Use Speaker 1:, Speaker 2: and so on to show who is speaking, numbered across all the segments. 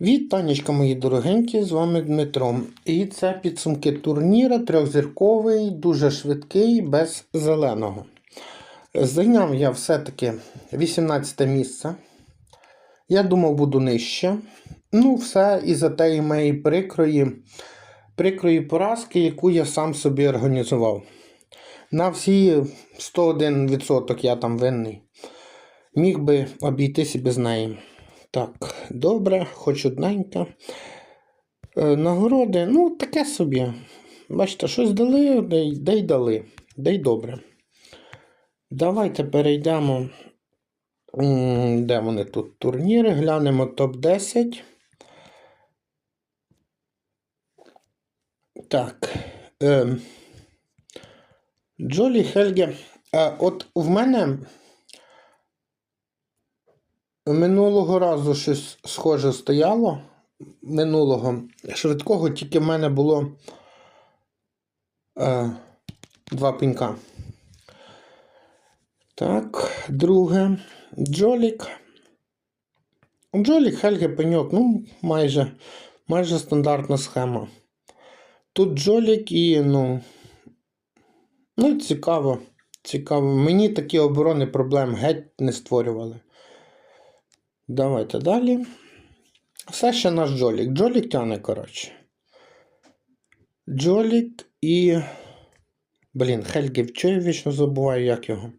Speaker 1: Вітанечка, мої дорогенькі, з вами Дмитро. І це підсумки турніра трьохзірковий, дуже швидкий, без зеленого. Зайняв я все-таки 18 місце. Я думав, буду нижче. Ну, все із-за тієї моєї прикрої, прикрої поразки, яку я сам собі організував. На всі 101% я там винний. Міг би обійтися без неї. Так, добре, хоч одненька. Е, нагороди, ну, таке собі. Бачите, щось дали, де, й- дали, де й добре. Давайте перейдемо. Де вони тут турніри? Глянемо топ-10. Так. Е, Джолі Хельге. Е, от в мене Минулого разу щось схоже стояло. Минулого швидкого, тільки в мене було е, два пенька. Так, друге. Джолік. Джолік, Хельге, пеньок, ну, майже, майже стандартна схема. Тут Джолік і, ну. Ну, цікаво. Цікаво. Мені такі оборони проблем геть не створювали. Давайте далі. Все ще наш Джолік. Джолік тяне, коротше. Джолік і. Блін, Хельге, чого я вічно забуваю, як його.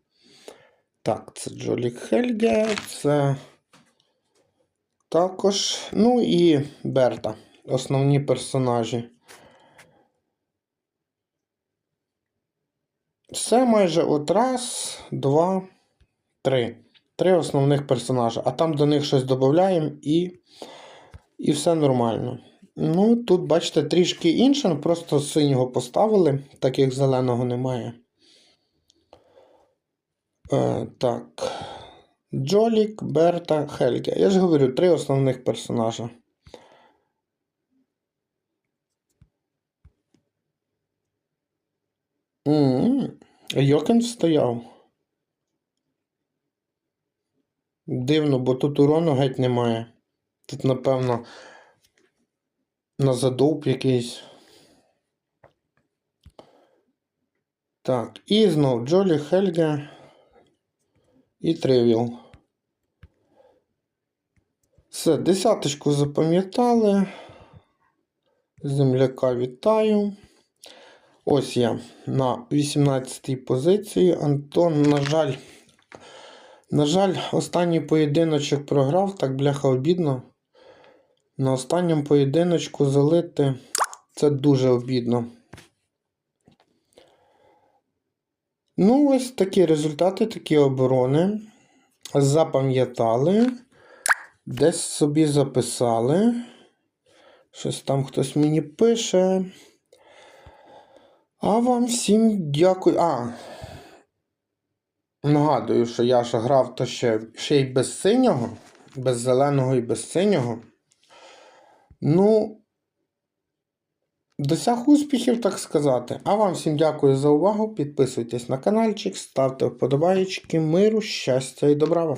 Speaker 1: Так, це Джолік Хельге, це також. Ну і Берта. Основні персонажі. Все майже от раз, два, три. Три основних персонажа. А там до них щось додаємо і. І все нормально. Ну, тут, бачите, трішки інше, просто синього поставили, так як зеленого немає. Е, так. Джолік, Берта, Хельге. Я ж говорю, три основних персонажа. М, стояв. Дивно, бо тут урону геть немає. Тут, напевно, на задовб якийсь. Так, і знов Джолі Хельге і Тривіл. Все, десяточку запам'ятали. Земляка вітаю. Ось я на 18-й позиції. Антон, на жаль, на жаль, останній поєдиночок програв, так бляха обідно. На останньому поєдиночку залити це дуже обідно. Ну, ось такі результати, такі оборони. Запам'ятали. Десь собі записали. Щось там хтось мені пише. А вам всім дякую. А. Нагадую, що я ж грав то ще, ще й без синього, без зеленого і без синього. Ну, досяг успіхів, так сказати. А вам всім дякую за увагу. Підписуйтесь на каналчик, ставте вподобайки, миру, щастя і добра вам.